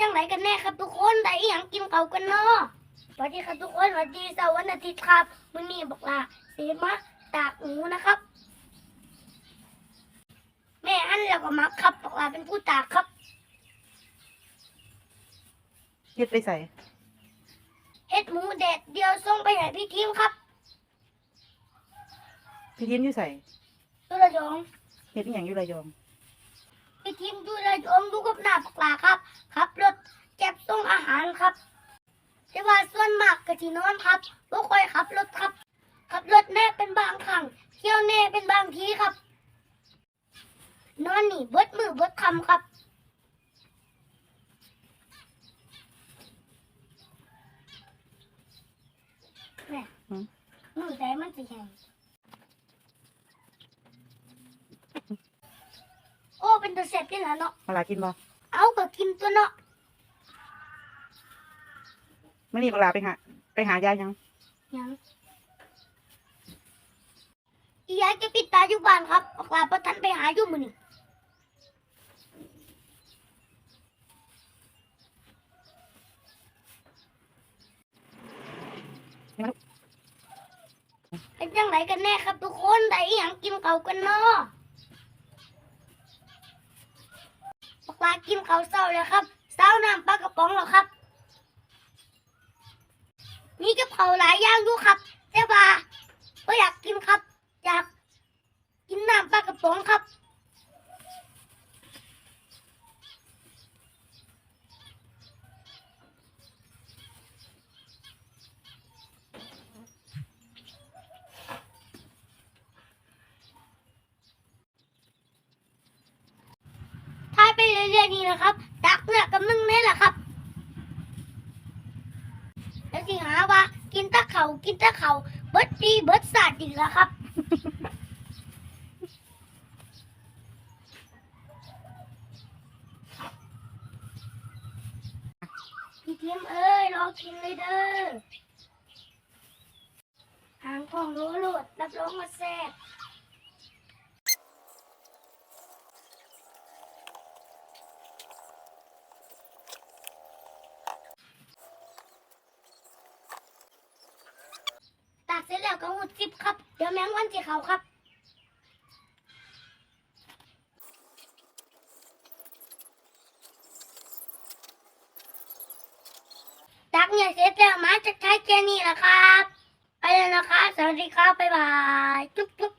จังไรกันแน่ครับทุกคนแต่อีหยังกินเขาวกันเนาะสวัสดีครับทุกคนสวัสดีเสาร์วันอาทิตย์ครับวันนี้บอกลาเสีมาตากหมูนะครับ แม่อันแล้วก็มักครับบอกลาเป็นผู้ตากครับเฮ็ดไปใส่เฮ็ดหมูแดดเดียวส่งไปให้พี่ทีมครับพี่ทีมอยู่ใส่ดูระยองเฮ็ดอหย่างอยู่ระยอง พี่ทีมดูระยองดูกับหน้าบอกลาครับขับรถเก็บส่งอาหารครับ แต่ว่าส่วนมากก็ที่นอนครับบ่ค่อยขับรถครับ ขับรถแน่เป็นบางครั้งเที่ยวแน่เป็นบางทีครับ นอนนี่เบิดมือเบิดคำครับแม่มือใดมันสิแห้งโอ้ เป็นตัวเสร็จนี่แหละเนาะมาลากินบ่เอาก็กินตัวเนาะมื้อนี้บักลาไปหาไปหายายยังยังอียายจะปิดตาอยู่บ้านครับบอกลาประทันไปหาอยู่มือนี่เป็นจังไรกันแน่ครับทุกคนแต่อีหยังกินเขาวกันเนาะบอกลากินเขาวเศร้าแล้วครับเศร้าน้ำปลากระป๋องแล้วครับ มีกับเขาหลายอย่างดูครับ แต่ว่าก็อยากกินครับ อยากกินน้ำปลากระป๋องครับ รื่อยๆนี่นะครับดักเนี่ยกับมึงนี่แหละครับ แล้วสิหาว่า กินตะเขากินตะเขาเบิดปีเบิดศาสตร์อีกแล้วครับพี่เทียมเอ้ยรอกินเลยเด้อหางของรู้หลุดรับรองมาแซ่บตากเสร็จแล้วก็หุดจิบครับ เดี๋ยวแมงวันจะเขาครับตักเนี่ยเสร็จแล้วมาจะใช้แค่นี้แหละครับ ไปแล้วนะคะ สวัสดีครับ บ๊ายบาย จุ๊บจุ๊บ